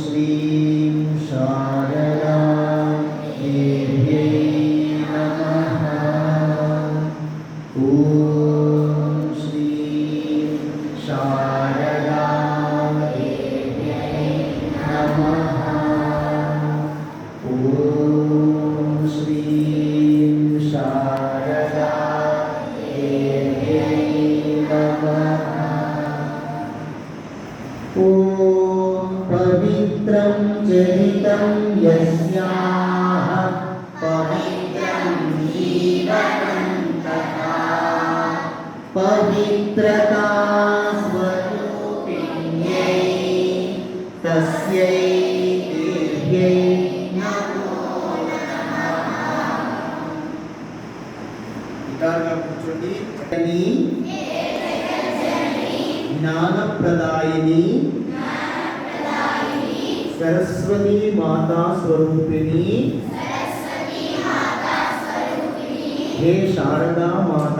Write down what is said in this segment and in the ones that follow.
श्रीं शारदा देव्यै नमः। ॐ श्रीं शारदा पवित्रता स्वरूपिण्यै तस्यै देव्यै ज्ञानप्रदायिनी सरस्वती माता स्वरूपिणी हे शारदा माता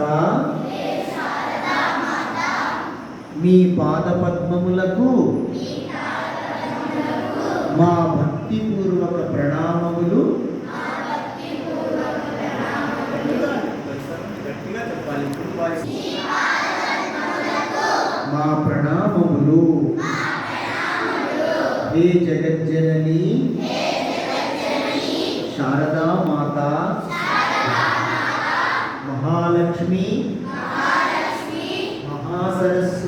మీ పాదపద్మములకు మా భక్తిపూర్వక ప్రణామములు. మా ప్రణామములు. హే జగజ్జనని. శారదా మాత. మహాలక్ష్మి.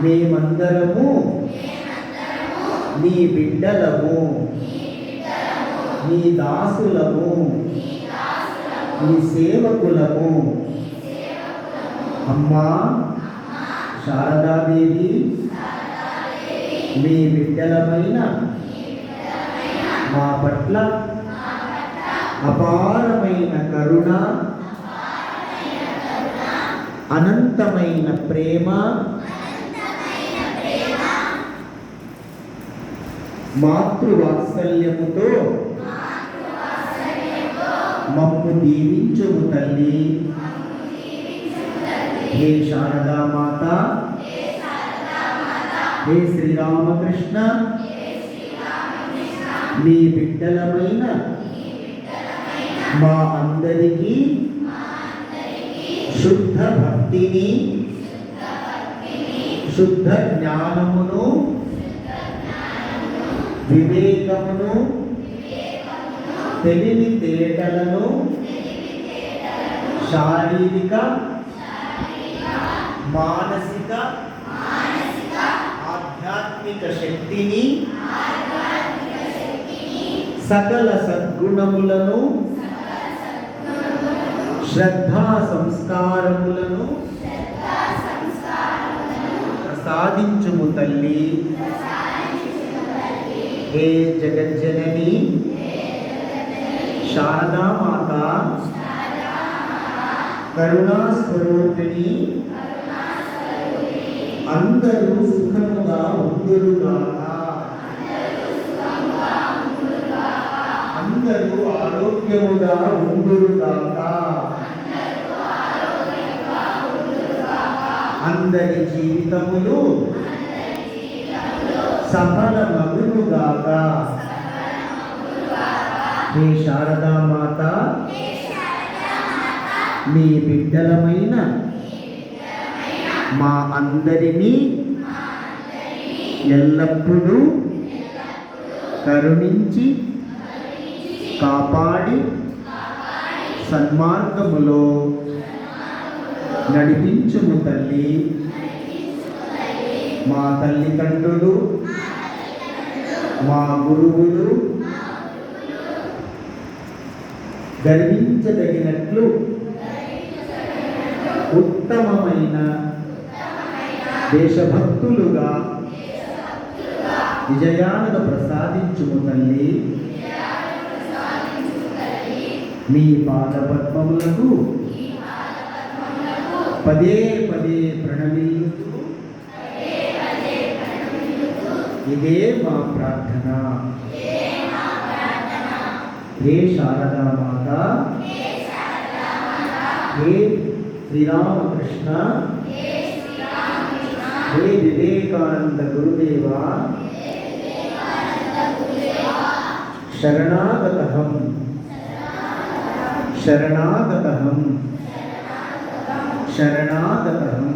మేమందరము నీ బిడ్డలము నీ దాసులము నీ సేవకులము. అమ్మా శారదాదేవి మీ బిడ్డలమైన మా పట్ల అపారమైన కరుణ అనంతమైన ప్రేమ మాతృవాత్సల్యముతో మమ్ము దీవించుము తల్లి. హే శారదా మాత. హే శ్రీరామకృష్ణ. మీ బిడ్డలమైన మా అందరికీ శుద్ధ భక్తిని శుద్ధ జ్ఞానమును వివేకమును తెలివి తేటలను శారీరక మానసిక ఆధ్యాత్మిక శక్తిని సకల సద్గుణములను శ్రద్ధా సంస్కారములను ప్రసాదించుము తల్లి. హే జగజ్జనని శారదామాత కరుణాస్వరూపిణి కరుణా అందరూ సుఖముగా ఉందురుగాక అందరూ ఆరోగ్యముగా ఉందురుగాక అందరి జీవితములు సఫలమగునుగాక మీ శారదా మాత మీ బిడ్డలమైన మా అందరినీ ఎల్లప్పుడూ కరుణించి కాపాడి సన్మార్గములో నడిపించుము తల్లి. మా తల్లిదండ్రులు మా గురువులు గర్వించదగినట్లు ఉత్తమమైన దేశభక్తులుగా విజయాలను ప్రసాదించుము తల్లి. మీ పాదపద్మములకు పదే పదే ప్రణమిల్లుతూ ఇదే మా ప్రార్థన హే శారదా మాత హే శ్రీరామకృష్ణ హే వివేకానంద గురుదేవ శరణాగతహం శరణాగతహం శరణాగతహం